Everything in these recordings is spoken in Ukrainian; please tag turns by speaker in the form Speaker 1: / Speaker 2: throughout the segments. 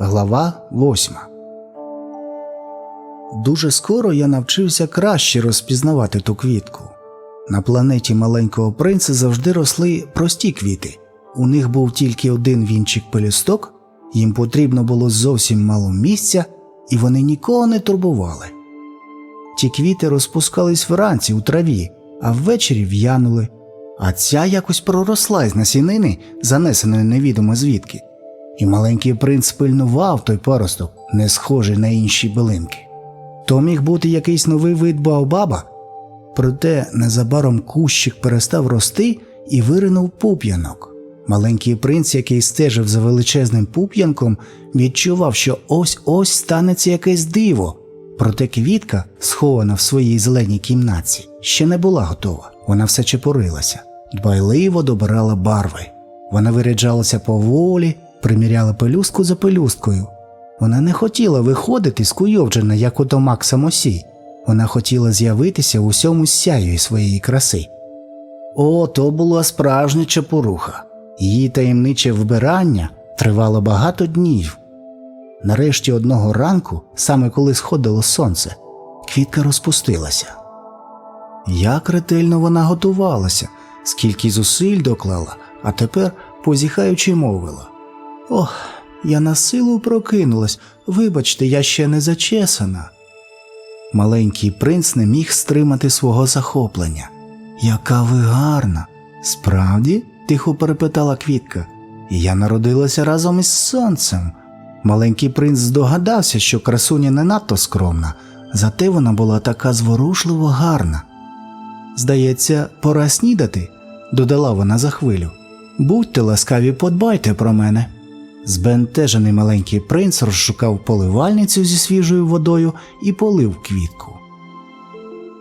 Speaker 1: Глава 8 Дуже скоро я навчився краще розпізнавати ту квітку. На планеті маленького принца завжди росли прості квіти. У них був тільки один вінчик пелюсток, їм потрібно було зовсім мало місця, і вони нікого не турбували. Ті квіти розпускались вранці у траві, а ввечері в'янули, а ця якось проросла з насінини, занесеної невідомо звідки. І маленький принц пильнував той паросток, не схожий на інші билинки. То міг бути якийсь новий вид Баобаба, проте незабаром кущик перестав рости і виринув пуп'янок. Маленький принц, який стежив за величезним пуп'янком, відчував, що ось ось станеться якесь диво. Проте квітка, схована в своїй зеленій кімнатці, ще не була готова. Вона все чепурилася, дбайливо добирала барви. Вона виряджалася поволі, приміряла пелюстку за пелюсткою. Вона не хотіла виходити скуйовджена, як ото Мак самосій. Вона хотіла з'явитися у всьому сяєві своєї краси. О, то була справжня чепуруха. Її таємниче вбирання тривало багато днів. Нарешті одного ранку, саме коли сходило сонце, квітка розпустилася. Як ретельно вона готувалася, скільки зусиль доклала, а тепер, позіхаючи, мовила Ох, я на силу прокинулась, вибачте, я ще не зачесана. Маленький принц не міг стримати свого захоплення. Яка ви гарна! Справді? тихо перепитала квітка. Я народилася разом із сонцем. Маленький принц здогадався, що красуня не надто скромна, зате вона була така зворушливо гарна. Здається, пора снідати, додала вона за хвилю. Будьте ласкаві, подбайте про мене. Збентежений маленький принц розшукав поливальницю зі свіжою водою і полив квітку.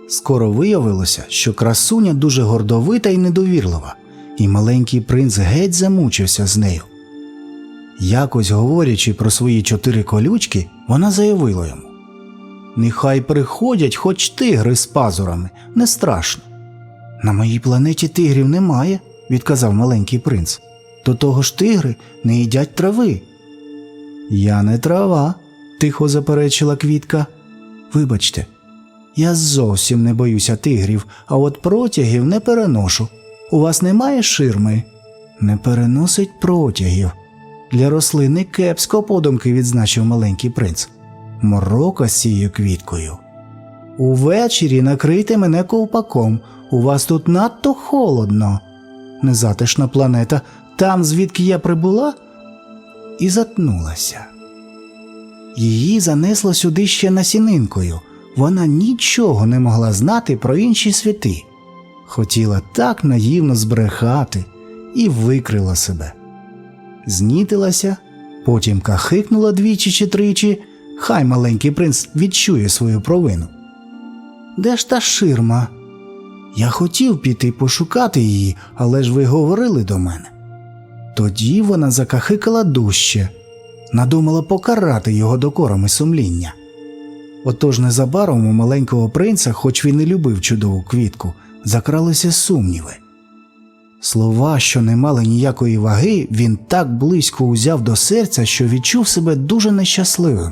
Speaker 1: Скоро виявилося, що красуня дуже гордовита і недовірлива, і маленький принц геть замучився з нею. Якось говорячи про свої чотири колючки, вона заявила йому Нехай приходять хоч тигри з пазурами, не страшно. На моїй планеті тигрів немає, відказав маленький принц. До того ж тигри не їдять трави. Я не трава, тихо заперечила квітка. Вибачте, я зовсім не боюся тигрів, а от протягів не переношу. У вас немає ширми? Не переносить протягів. Для рослини кепсько подумки відзначив маленький принц. Морока сіє квіткою. Увечері накрийте мене ковпаком. У вас тут надто холодно. Незатишна планета, там, звідки я прибула, і затнулася. Її занесло сюди ще насінинкою. Вона нічого не могла знати про інші світи. Хотіла так наївно збрехати і викрила себе. Знітилася, потім кахикнула двічі чи тричі, хай маленький принц відчує свою провину. Де ж та ширма? Я хотів піти пошукати її, але ж ви говорили до мене. Тоді вона закахикала дужче, надумала покарати його докорами сумління. Отож незабаром у маленького принца, хоч він і любив чудову квітку, закралися сумніви. Слова, що не мали ніякої ваги, він так близько узяв до серця, що відчув себе дуже нещасливим.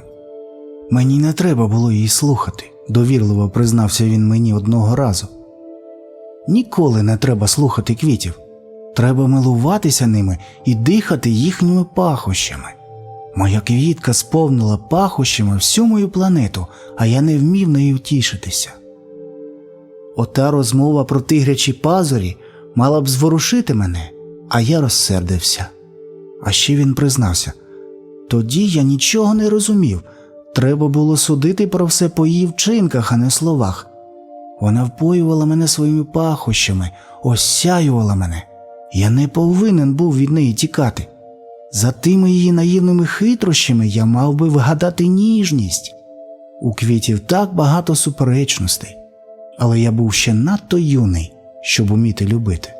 Speaker 1: Мені не треба було її слухати, довірливо признався він мені одного разу. Ніколи не треба слухати квітів. Треба милуватися ними і дихати їхніми пахощами. Моя квітка сповнила пахощами всю мою планету, а я не вмів нею тішитися. Ота розмова про тигрячі пазурі мала б зворушити мене, а я розсердився. А ще він признався тоді я нічого не розумів. Треба було судити про все по її вчинках, а не словах. Вона впоювала мене своїми пахощами, осяювала мене. Я не повинен був від неї тікати. За тими її наївними хитрощами я мав би вгадати ніжність. У квітів так багато суперечностей, але я був ще надто юний, щоб уміти любити.